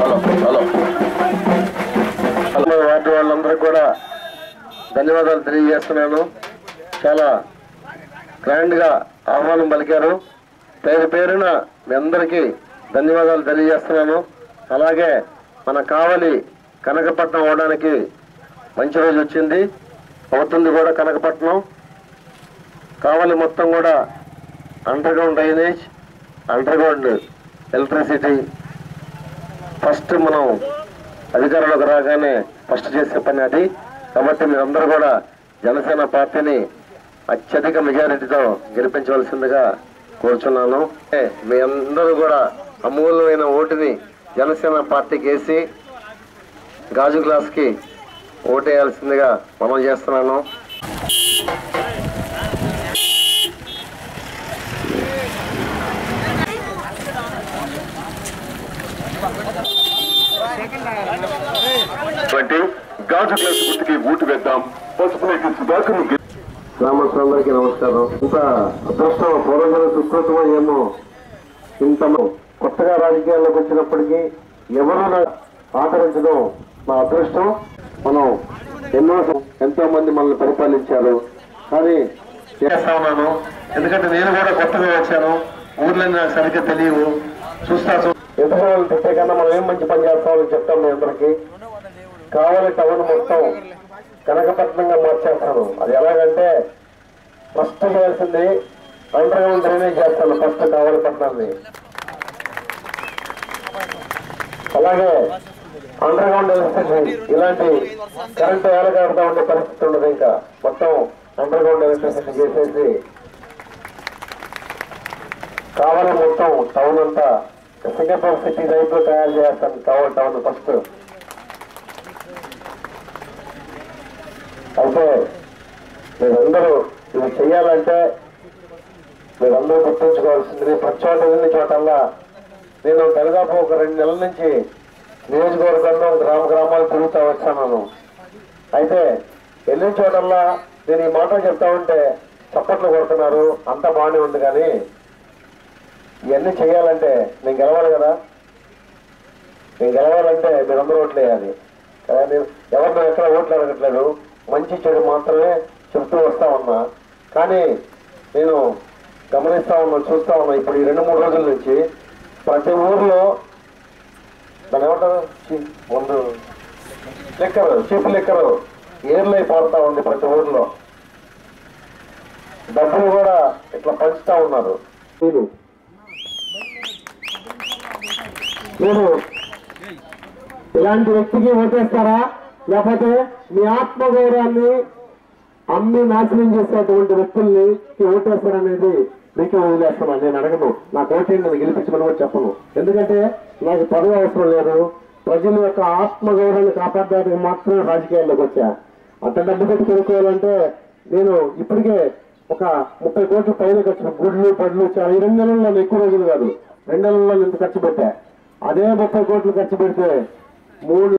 Hello hello. Hello. Ward వాళ్ళందరికీ కూడా ధన్యవాదాలు తెలియజేస్తున్నాను. చాలా గ్రాండ్గా ఆహ్వానం పలికారు. పేరు పేరున మీ అందరికీ ధన్యవాదాలు తెలియజేస్తున్నాను. అలాగే మన కావలి కనకపట్నం అవడానికి మంచి రోజు వచ్చింది. అవుతుంది కూడా కనకపట్నం. కావలి మొత్తం కూడా underground drainage underground electricity first మనం అధికారంలోకి రాగానే ఫస్ట్ చేసే పని అది. కాబట్టి మీరందరూ కూడా జనసేన పార్టీని అత్యధిక మెజారిటీతో గెలిపించవలసిందిగా కోరుచున్నాను. ఏ, మీ అందరూ కూడా అమూల్యమైన ఓటుని జనసేన పార్టీకి వేసి గాజు గ్లాస్కి ఓటేయాల్సిందిగా మనం చేస్తున్నాను. గాజు గ్లాసు గుర్తుకి ఓటు వేద్దాం. పసుపు నీటి సుధాకర్ గ్రామస్తులందరికీ నమస్కారం. ఇంత అదృష్టం పూర్వజన సుకృతమో ఏమో ఇంత కొత్తగా రాజకీయాల్లోకి వచ్చినప్పటికీ ఎవరూ నా- ఆదరించడం మా అదృష్టం. మనం ఎన్నో ఎంతో మంది మనల్ని పరిపాలించారు. కానీ చేస్తా ఉన్నాను ఎందుకంటే నేను కూడా కొత్తగా వచ్చాను. ఊర్లని నాకు సరిగ్గా తెలియవు. చూస్తా ఎదురు ఎందుకు తిట్టే కన్నా మనం ఏం మంచి పని చేస్తామని చెప్తాం మీ అందరికీ. కావాలి టౌన్ మొత్తం కనకపట్నంగా మార్చేస్తాను అది ఎలాగంటే ఫస్ట్ చేయాల్సింది అండర్ గ్రౌండ్ డ్రైనేజ్ చేస్తాను ఫస్ట్ కావాలి పట్టణాన్ని అలాగే అండర్ గ్రౌండ్ ఎలక్ట్రిసిటీ ఇలాంటి కరెంట్ ఏలగాడుతూ ఉండే పరిస్థితి ఉండదు ఇంకా. మొత్తం అండర్ గ్రౌండ్ ఎలక్ట్రిసిటీ చేసేసి కావాలి మొత్తం టౌన్ అంతా సింగపూర్ సిటీ టైప్లో తయారు చేస్తాను కావాలి టౌన్ ఫస్ట్. అయితే మీరందరూ ఇది చెయ్యాలంటే మీరందరూ గుర్తుంచుకోవాల్సింది ప్రతి చోట వెళ్ళిన చోటల్లా నేను దాదాపు ఒక రెండు నెలల నుంచి నియోజకవర్గంలో గ్రామ గ్రామాలు తిరుగుతూ వచ్చాను. అయితే వెళ్ళిన చోటల్లా నేను ఈ మాట చెప్తా ఉంటే చప్పట్లు కొడుతున్నారు అంత బాగానే ఉంది కానీ ఇవన్నీ చేయాలంటే నేను గెలవాలి కదా. నేను గెలవాలంటే మీరందరూ ఓట్లు వేయాలి. కదా నేను ఎవరిని ఎక్కడ ఓట్లు అడగట్లేదు. మంచి చెడు మాత్రమే చెప్తూ వస్తా ఉన్నా. కానీ నేను గమనిస్తా ఉన్నా చూస్తా ఉన్నా. ఇప్పుడు ఈ రెండు మూడు రోజుల నుంచి ప్రతి ఊర్లో దాని ఏమంటారు? ముందు లెక్కరు చీప్ లెక్కరు ఏర్లై పాడుతూ ఉంది ప్రతి ఊర్లో. డబ్బులు కూడా ఇట్లా పంచుతా ఉన్నారు. మీరు. మీరు. ఇలాంటి వ్యక్తికి ఓటేస్తారా? లేకపోతే మీ ఆత్మగౌరవాన్ని అమ్మి నాశనం చేసేటువంటి వ్యక్తుల్ని ఓటేస్తారనేది మీకు వదిలేస్తున్నాను నేను అడగను. నా ఓటేంటి నేను గెలిపించమని కూడా చెప్పను. ఎందుకంటే నాకు పదవి అవసరం లేదు. ప్రజల యొక్క ఆత్మగౌరవాన్ని కాపాడడానికి మాత్రమే రాజకీయాల్లోకి వచ్చా. అంత డబ్బు పెట్టి కొనుక్కోవాలంటే నేను ఇప్పటికే ఒక ముప్పై కోట్ల పైన ఖర్చు గుడ్లు పడ్లు చాలా ఈ రెండు నెలల్లో ఎక్కువ రోజులు కాదు. రెండు నెలల్లో ఇంత ఖర్చు పెట్టా. అదే ముప్పై కోట్లు ఖర్చు పెడితే మూడు